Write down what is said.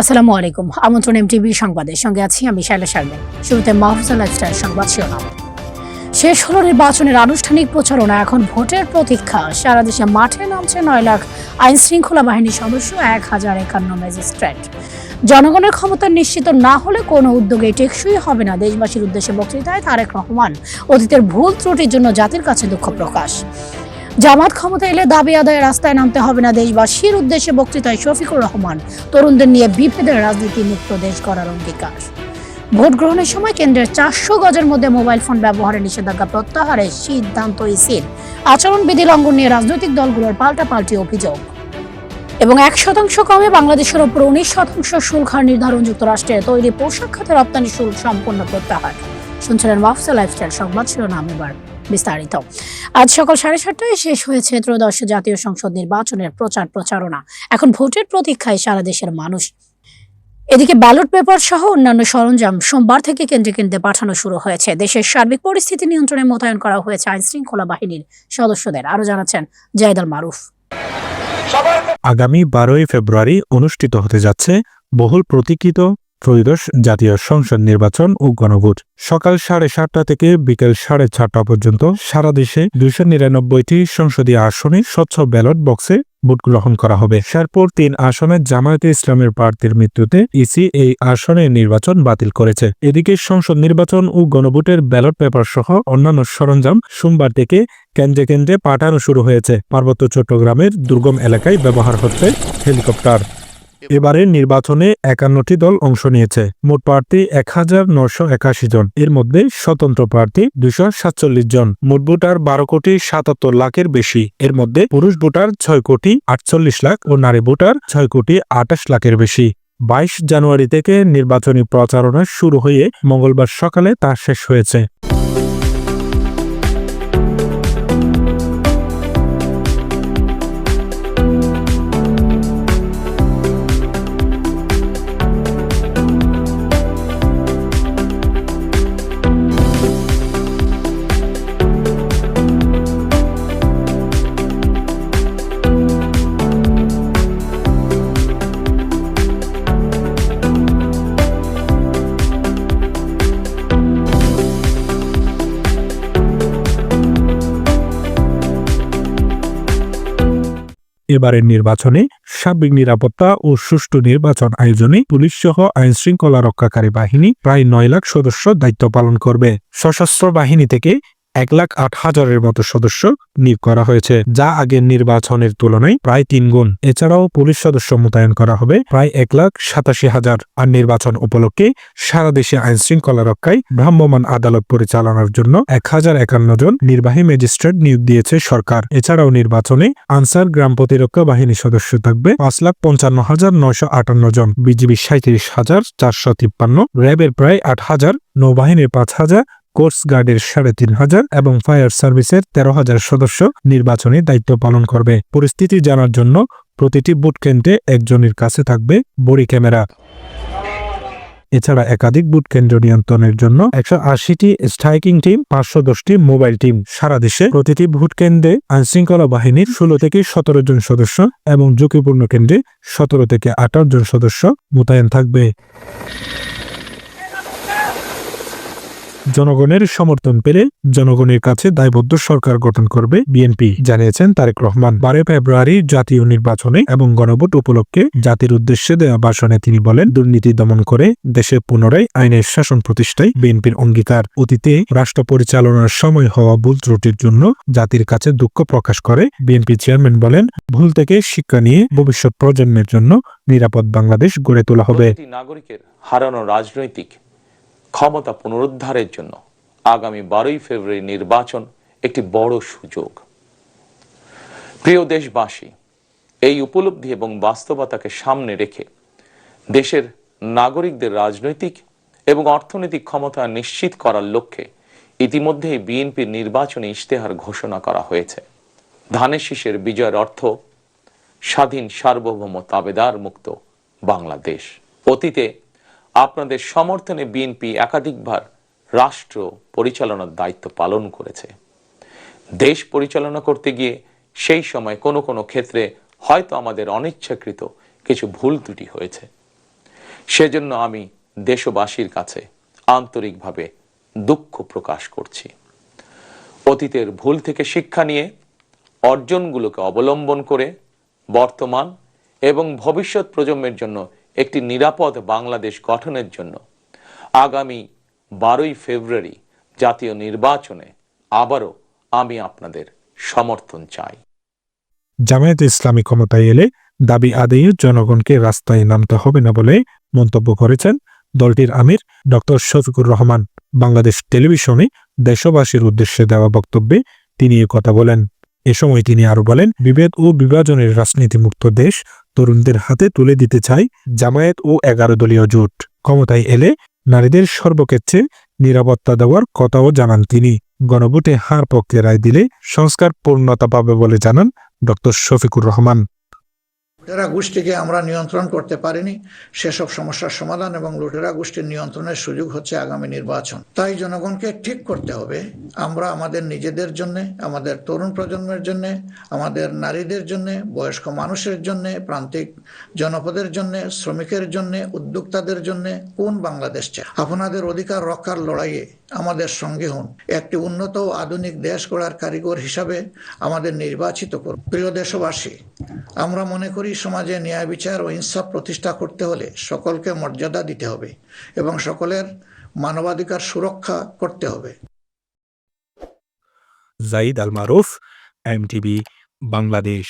আসসালামু আলাইকুম। আমন্ত্রণ এমটিভি সংবাদের সঙ্গে আছি আমি শাইলা শারমিন। শুরুতে মাহফুজা লাইফস্টাইল সংবাদ শিরোনাম। শেষ হলো নির্বাচনের আনুষ্ঠানিক প্রচারণা। এখন ভোটের প্রতীক্ষা। সারা দেশে মাঠে নামছে নয় লাখ আইন শৃঙ্খলা বাহিনীর সদস্য, এক হাজার একান্ন ম্যাজিস্ট্রেট। জনগণের ক্ষমতা নিশ্চিত না হলে কোনো উদ্যোগে টেকসই হবে না। দেশবাসীর উদ্দেশ্যে বক্তৃতায় তারেক রহমান। অতীতের ভুল ত্রুটির জন্য জাতির কাছে দুঃখ প্রকাশ। জামাত ক্ষমতা এলে দাবি আদায়ে রাস্তায় নামতে হবে না দেশবাসীর উদ্দেশ্যে বক্তৃতায় শফিকুর রহমান। তরুণদের নিয়ে বিভেদের রাজনীতি মুক্ত দেশ গড়ার অঙ্গীকার। ভোট গ্রহণের সময় কেন্দ্রের চারশো গজের মধ্যে মোবাইল ফোন ব্যবহারের নিষেধাজ্ঞা প্রত্যাহারের সিদ্ধান্ত ইসির আচরণবিধি লঙ্ঘন নিয়ে রাজনৈতিক দলগুলোর পাল্টাপাল্টি অভিযোগ। এবং এক শতাংশ কমে বাংলাদেশের ওপর উনিশ শতাংশ শুল্ক হার নির্ধারণ যুক্তরাষ্ট্রের তৈরি পোশাক খাতে রপ্তানি শুল্ক সম্পূর্ণ প্রত্যাহার। শুনছিলেন ওয়াফসা লাইফস্টাইল সংবাদ, শিরোনাম এবার। বিস্তারিত। আজ সকাল সাড়ে সাতটায় শেষ হয়েছে ত্রয়োদশ জাতীয় সংসদ নির্বাচনের প্রচার প্রচারণা। এখন ভোটের প্রতীক্ষায় সারা দেশের মানুষ। এদিকে ব্যালট পেপার সহ অন্যান্য সরঞ্জাম সোমবার থেকে কেন্দ্রে কেন্দ্রে পাঠানো শুরু হয়েছে। দেশের সার্বিক পরিস্থিতি নিয়ন্ত্রণে মোতায়েন করা হয়েছে আইন শৃঙ্খলা বাহিনীর সদস্যদের। আরও জানাচ্ছেন জায়দাল মারুফ। আগামী বারোই ফেব্রুয়ারি অনুষ্ঠিত হতে যাচ্ছে বহুল প্রতীক্ষিত ত্রয়োদশ জাতীয় সংসদ নির্বাচন ও গণভোট। সকাল সাড়ে সাতটা থেকে বিকেল সাড়ে চারটা পর্যন্ত সারা দেশে দুইশো নিরানব্বইটি সংসদীয় আসনে স্বচ্ছ ব্যালট বক্সে ভোট গ্রহণ করা হবে। শেরপুর তিন আসনে জামায়াতে ইসলামের প্রার্থীর মৃত্যুতে ইসি এই আসনে নির্বাচন বাতিল করেছে। এদিকে সংসদ নির্বাচন ও গণভোটের ব্যালট পেপার সহ অন্যান্য সরঞ্জাম সোমবার থেকে কেন্দ্রে কেন্দ্রে পাঠানো শুরু হয়েছে। পার্বত্য চট্টগ্রামের দুর্গম এলাকায় ব্যবহার হচ্ছে হেলিকপ্টার। এবারে নির্বাচনে একান্নটি দল অংশ নিয়েছে। মোট প্রার্থী এক হাজার নশো একাশি জন। এর মধ্যে স্বতন্ত্র প্রার্থী দুশো সাতচল্লিশ জন। মোট ভোটার বারো কোটি সাতাত্তর লাখের বেশি। এর মধ্যে পুরুষ ভোটার ছয় কোটি আটচল্লিশ লাখ ও নারী ভোটার ছয় কোটি আটাশ লাখের বেশি। বাইশ জানুয়ারি থেকে নির্বাচনী প্রচারণা শুরু হয়ে মঙ্গলবার সকালে তা শেষ হয়েছে। এবারের নির্বাচনে সার্বিক নিরাপত্তা ও সুষ্ঠু নির্বাচন আয়োজনে পুলিশ সহ আইন শৃঙ্খলা রক্ষাকারী বাহিনী প্রায় নয় লাখ সদস্য দায়িত্ব পালন করবে। সশস্ত্র বাহিনী থেকে এক লাখ আট হাজারের মতো সদস্য নিয়োগ করা হয়েছে, যা আগের নির্বাচনের তুলনায় প্রায় তিন গুণ। এছাড়াও পুলিশ সদস্য মোতায়েন করা হবে প্রায় এক লাখ সাতাশি হাজার, আর নির্বাচন উপলক্ষে সারা দেশে আইন শৃঙ্খলা রক্ষায় ভ্রাম্যমাণ আদালত পরিচালনার জন্য এক হাজার একান্ন জন নির্বাহী ম্যাজিস্ট্রেট নিয়োগ দিয়েছে সরকার। এছাড়াও নির্বাচনে আনসার গ্রাম প্রতিরক্ষা বাহিনীর সদস্য থাকবে পাঁচ লাখ পঞ্চান্ন হাজার নয়শো আটান্ন জন, বিজিবি সাঁত্রিশ হাজার চারশো তিপ্পান্ন, র্যাবের প্রায় আট হাজার, নৌবাহিনীর পাঁচ হাজার কোস্ট গার্ডের সাড়ে তিন হাজার এবং ফায়ার সার্ভিসের তেরো হাজার সদস্য নির্বাচনী দায়িত্ব পালন করবে। পরিস্থিতি জানার জন্য প্রতিটি বুট কেন্দ্রে একজনের কাছে থাকবে বড়ি ক্যামেরা। এছাড়া একাধিক বুট কেন্দ্র নিয়ন্ত্রণের জন্য একশো আশিটি স্ট্রাইকিং টিম পাঁচশো দশটি মোবাইল টিম সারা দেশে প্রতিটি ভোট কেন্দ্রে আইনশৃঙ্খলা বাহিনীর ষোলো থেকে সতেরো জন সদস্য এবং ঝুঁকিপূর্ণ কেন্দ্রে সতেরো থেকে আঠারো জন সদস্য মোতায়েন থাকবে। জনগণের সমর্থন পেলে জনগণের কাছে দায়বদ্ধ সরকার গঠন করবে বিএনপি, জানিয়েছেন তারেক রহমান। বারো ফেব্রুয়ারি জাতীয় নির্বাচনে এবং গণভোট উপলক্ষে জাতির উদ্দেশ্যে দেওয়া ভাষণে তিনি বলেন, দুর্নীতি দমন করে দেশে পুনরায় আইনের শাসন প্রতিষ্ঠায় বিএনপির অঙ্গীকার। অতীতে রাষ্ট্র পরিচালনার সময় হওয়া ভুল ত্রুটির জন্য জাতির কাছে দুঃখ প্রকাশ করে, বিএনপি চেয়ারম্যান বলেন, ভুল থেকে শিক্ষা নিয়ে ভবিষ্যৎ প্রজন্মের জন্য নিরাপদ বাংলাদেশ গড়ে তোলা হবে। নাগরিকের হারানো রাজনৈতিক ক্ষমতা পুনরুদ্ধারের জন্য আগামী বারোই ফেব্রুয়ারি নির্বাচন একটি বড় সুযোগ। প্রিয় দেশবাসী, এই উপলব্ধি এবং বাস্তবতাকে সামনে রেখে দেশের নাগরিকদের রাজনৈতিক এবং অর্থনৈতিক ক্ষমতা নিশ্চিত করার লক্ষ্যে ইতিমধ্যেই বিএনপির নির্বাচনী ইশতেহার ঘোষণা করা হয়েছে। ধানের শীষের বিজয়ের অর্থ স্বাধীন সার্বভৌম তাবেদার মুক্ত বাংলাদেশ। অতীতে আপনাদের সমর্থনে বিএনপি একাধিকবার রাষ্ট্র পরিচালনার দায়িত্ব পালন করেছে। দেশ পরিচালনা করতে গিয়ে সেই সময় কোনো কোনো ক্ষেত্রে হয়তো আমাদের অনিচ্ছাকৃত কিছু ভুল ত্রুটি হয়েছে। সেজন্য আমি দেশবাসীর কাছে আন্তরিকভাবে দুঃখ প্রকাশ করছি। অতীতের ভুল থেকে শিক্ষা নিয়ে অর্জনগুলোকে অবলম্বন করে বর্তমান এবং ভবিষ্যৎ প্রজন্মের জন্য একটি নিরাপদ বাংলাদেশ গঠনের জন্য আগামী বারোই ফেব্রুয়ারি জাতীয় নির্বাচনে আবারও আমি আপনাদের সমর্থন চাই। জামায়াত ইসলামী ক্ষমতায় এলে দাবি আদায়ে জনগণকে রাস্তায় নামতে হবে না বলে মন্তব্য করেছেন দলটির আমির ডক্টর শফিকুর রহমান। বাংলাদেশ টেলিভিশনে দেশবাসীর উদ্দেশ্যে দেওয়া বক্তব্যে তিনি কথা বলেন। এ সময় তিনি আরও বলেন, বিভেদ ও বিভাজনের রাজনীতিমুক্ত দেশ তরুণদের হাতে তুলে দিতে চায় জামায়াত ও এগারো দলীয় জোট। ক্ষমতায় এলে নারীদের সর্বক্ষেত্রে নিরাপত্তা দেওয়ার কথাও জানান তিনি। গণভোটে হার পক্ষে রায় দিলে সংস্কার পূর্ণতা পাবে বলে জানান ড শফিকুর রহমান। লুটেরা গোষ্ঠীকে আমরা নিয়ন্ত্রণ করতে পারিনি। সেসব সমস্যার সমাধান এবং লুটেরা গোষ্ঠীর নিয়ন্ত্রণের সুযোগ হচ্ছে আগামী নির্বাচন। তাই জনগণকে ঠিক করতে হবে। আমরা আমাদের নিজেদের জন্য, আমাদের তরুণ প্রজন্মের জন্য, আমাদের নারীদের জন্য, বয়স্ক মানুষের জন্য, প্রান্তিক জনপদের জন্য, শ্রমিকের জন্য, উদ্যোক্তাদের জন্য কোন বাংলাদেশ চাই আপনাদের অধিকার রক্ষার লড়াইয়ে আমাদের সঙ্গে হন। একটি উন্নত আধুনিক দেশ গড়ার কারিগর হিসাবে আমাদের নির্বাচিত করুন। প্রিয় দেশবাসী, আমরা মনে করি সমাজে ন্যায় বিচার ও ইনসাফ প্রতিষ্ঠা করতে হলে সকলকে মর্যাদা দিতে হবে এবং সকলের মানবাধিকার সুরক্ষা করতে হবে। জাইদ আল মারুফ এমটিভি বাংলাদেশ।